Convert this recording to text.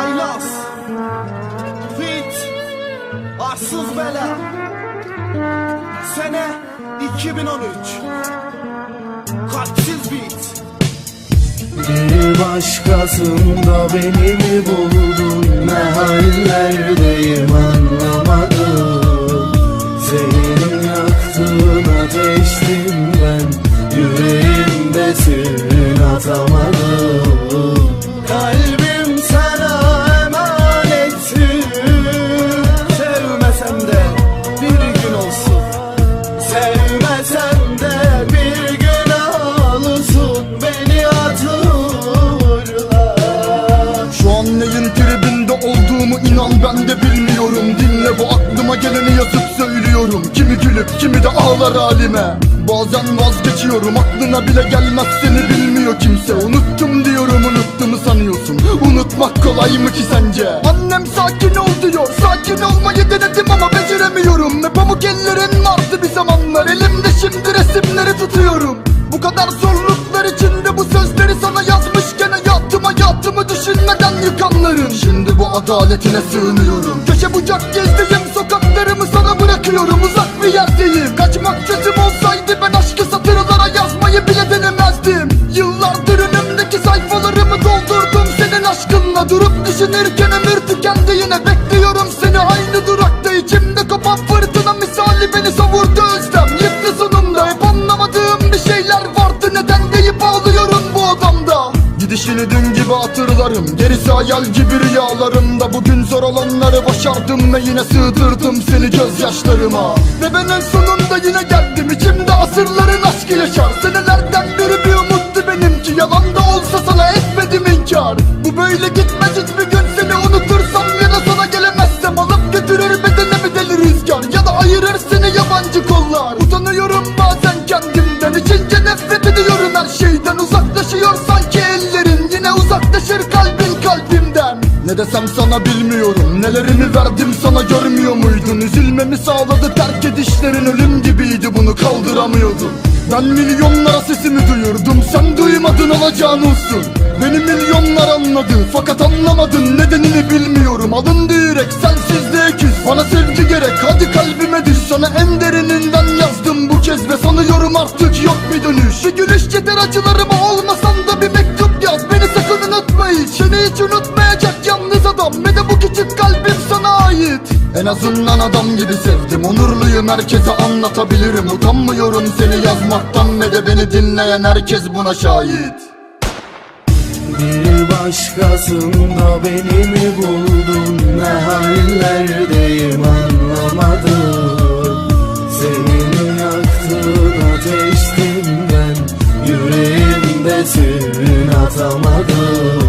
Aylas Fit Arsız Bela. Sene 2013 Kalpsiz Beat. Bir başkasında beni mi buldun? Ne hallerdeyim anlamadım. Senin yaktığın ateştim ben Yüreğimdesin atamadım söylüyorum Kimi gülüp kimi de ağlar halime. Bazen vazgeçiyorum aklına bile gelmez seni bilmiyor kimse. Unuttum diyorum unuttuğumu sanıyorsun. Unutmak kolay mı ki sence? Annem sakin ol diyor sakin olmayı denedim ama beceremiyorum. Ve pamuk ellerin vardı bir zamanlar. Elimde şimdi resimleri tutuyorum. Bu kadar zorluklar içinde bu sözleri sana yazmışken hayatım hayatımı düşünmeden yıkanların. Şimdi bu adaletine sığınıyorum? Köşe bucak gezdiğim bırakıyorum Uzak bir yerdeyim Kaçmak çözüm olsaydı ben aşkı satırlara yazmayı bile denemezdim. Yıllardır önümdeki sayfalarımı doldurdum senin aşkınla. Durup düşünürken Gidişini dün gibi hatırlarım. Gerisi hayal gibi rüyalarımda. Bugün zor olanları başardım ve yine sığdırdım seni gözyaşlarıma. Ve ben en sonunda yine geldim. İçimde asırların aşkı yaşar Senelerden beri bir umuttu benimki Yalan da olsa sana etmedim inkar. Bu böyle gitmez hiçbir gün seni unutursam Ya da sana gelemezsem alıp götürür bedenimi deli rüzgar? Ya da ayırır seni yabancı uzaklaşır kalbin kalbimden. Ne desem sana bilmiyorum Nelerimi verdim sana görmüyor muydun? Üzülmemi sağladı terk edişlerin Ölüm gibiydi bunu kaldıramıyordum. Ben milyonlara sesimi duyurdum Sen duymadın olacağın olsun. Beni milyonlar anladı Fakat anlamadın nedenini bilmiyorum. Alındı yürek sensizliğe küs Bana sevgi gerek hadi kalbime düş. Sana en derininden yazdım bu kez Ve sanıyorum artık yok bir dönüş. Bir gülüş yeter acılarıma olmasan hiç unutmayacak yalnız adam. Ve de bu küçük kalbim sana ait. En azından adam gibi sevdim. Onurluyum herkese anlatabilirim. Utanmıyorum seni yazmaktan. Ve de beni dinleyen herkes buna şahit. Bir başkasında beni mi buldun? Ne hallerdeyim anlamadım. Senin yaktığın ateştim ben Yüreğimdesin atamadım